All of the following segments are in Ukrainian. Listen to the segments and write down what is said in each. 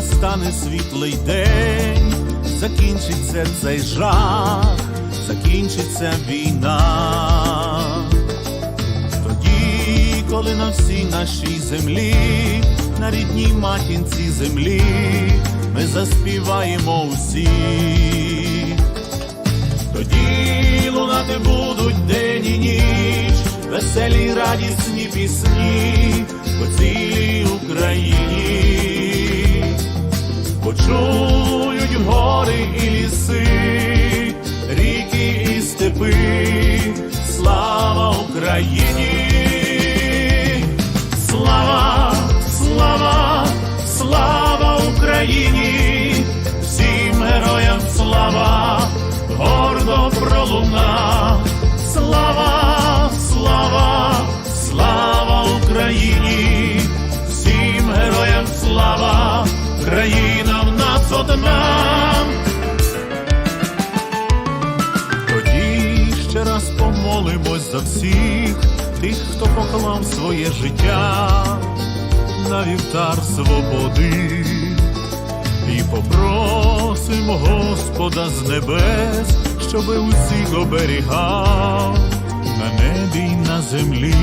настане світлий день, закінчиться цей жах, закінчиться війна. Тоді, коли на всій нашій землі, на рідній матінці землі, ми заспіваємо усі. Тоді лунати будуть день і ніч, веселі радісні пісні по цілій Україні, Україні! Слава, слава, слава Україні! Всім героям слава, гордо пролуна! Слава, слава, слава Україні! Всім героям слава, країна в нас одна! Ще раз помолимось за всіх тих, хто поклав своє життя на вівтар свободи, і попросимо Господа з небес, щоби усіх оберігав на небі й на землі.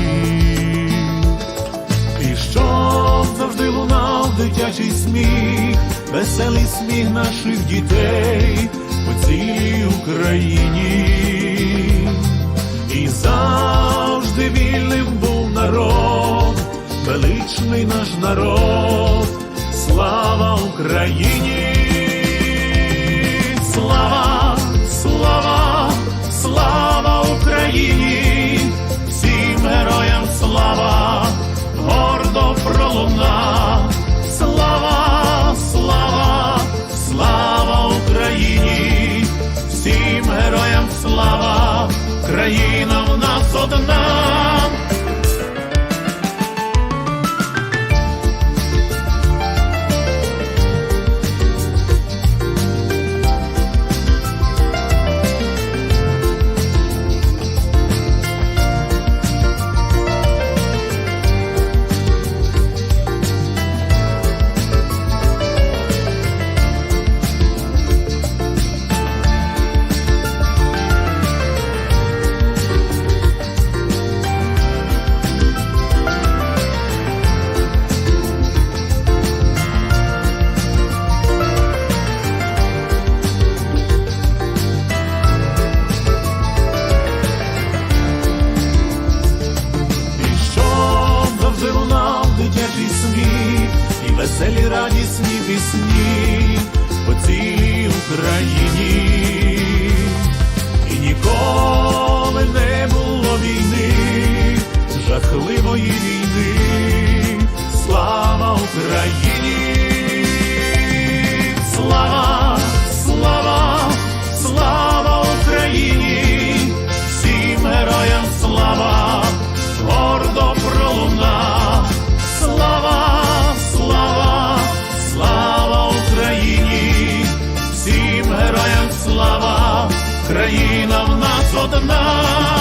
І щоб завжди лунав дитячий сміх, веселий сміх наших дітей по цілій Україні. Наш народ, слава Україні! Веселі радісні пісні по цілій Україні. І ніколи героям слава! Країна